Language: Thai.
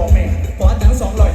บอกแม่ขอทั้งสองลอย